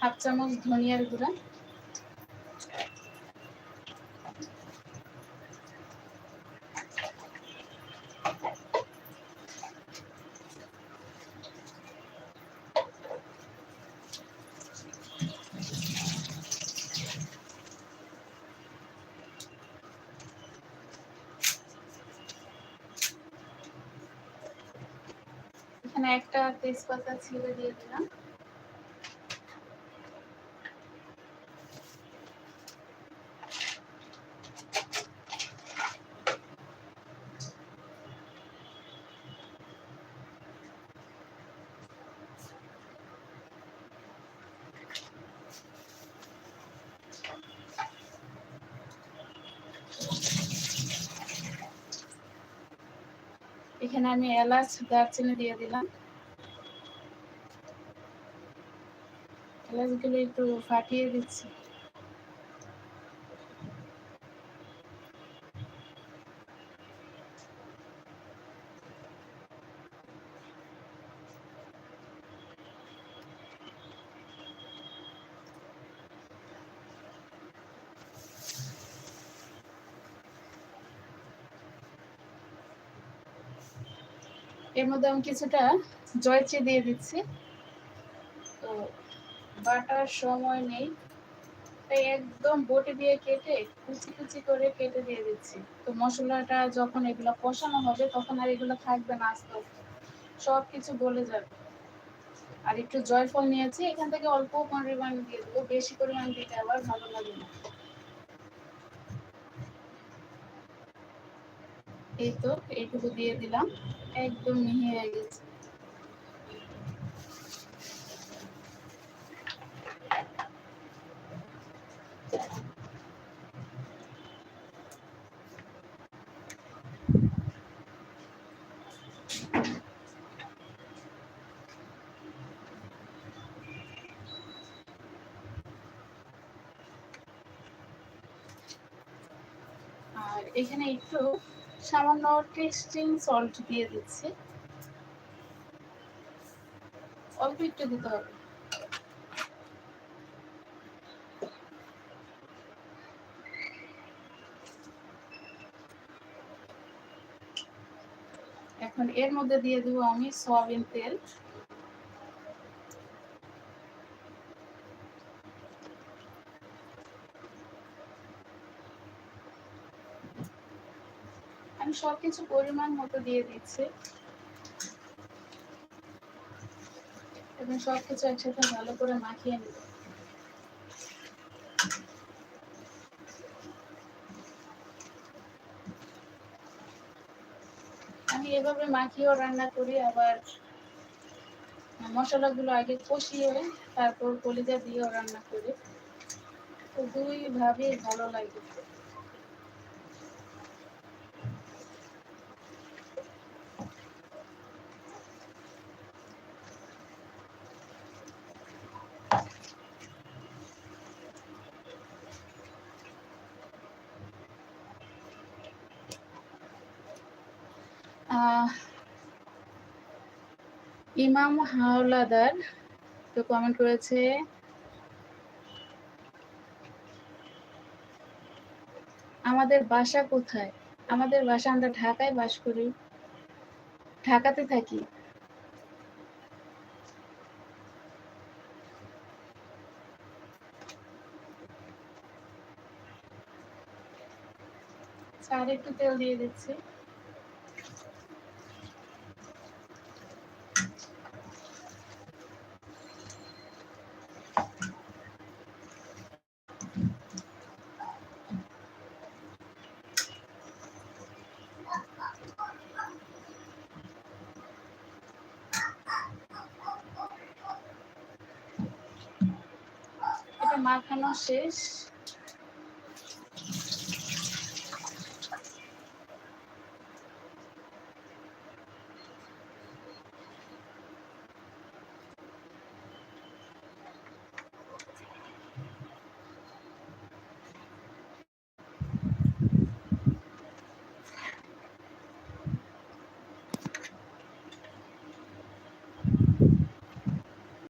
Half চামচ ধনিয়ার গুঁড়া। এখানে একটা তেজপাতা ছিঁড়ে দিয়ে দিলাম। এখানে আমি এলাচ দারচিনি দিয়ে দিলাম। এলাচগুলো একটু ফাটিয়ে দিচ্ছি। এর মধ্যে আমি কিছুটা জয়চি দিয়ে দিচ্ছি। তো বাটার সময় নেই, তাই একদম বটি দিয়ে কেটে কুচি কুচি করে কেটে দিয়ে দিচ্ছি। তো মশলাটা যখন এগুলো কষানো হবে, তখন আর এগুলো থাকবে না আস্তে আস্তে। সব কিছু গলে যাবে। আর একটু জয়ফল নিয়েছি, এখান থেকে অল্প পরিমাণ দিয়ে দেবো। বেশি পরিমাণ দিতে আবার ভালো লাগে না। এই তো এইটুকু দিয়ে দিলাম। একদম মিহি হয়ে গেছে। আর এখানে একটু সামান্য টেস্টিং সল্ট দিয়ে দিচ্ছি। অল্প একটু দিতে হবে। এখন এর মধ্যে দিয়ে দেবো আমি সয়াবিন তেল। আমি সবকিছু পরিমাণ মতো দিয়ে দিচ্ছি। এবং সবকিছু একসাথে ভালো করে মাখিয়ে নেব। আমি এভাবে মাখিয়েও রান্না করি, আবার মশলাগুলো আগে কষিয়ে, তারপর কলিজা দিয়েও রান্না করি। তো দুই ভাবেই ভালো লাগে ইমাম হাওলাদার তো কমেন্ট করেছে, আমাদের বাসা কোথায়? আমাদের বাসা আমরা ঢাকায় বাস করি। ঢাকাতে থাকি। আর একটু তেল দিয়ে দিচ্ছি। এটা মাখানো শেষ।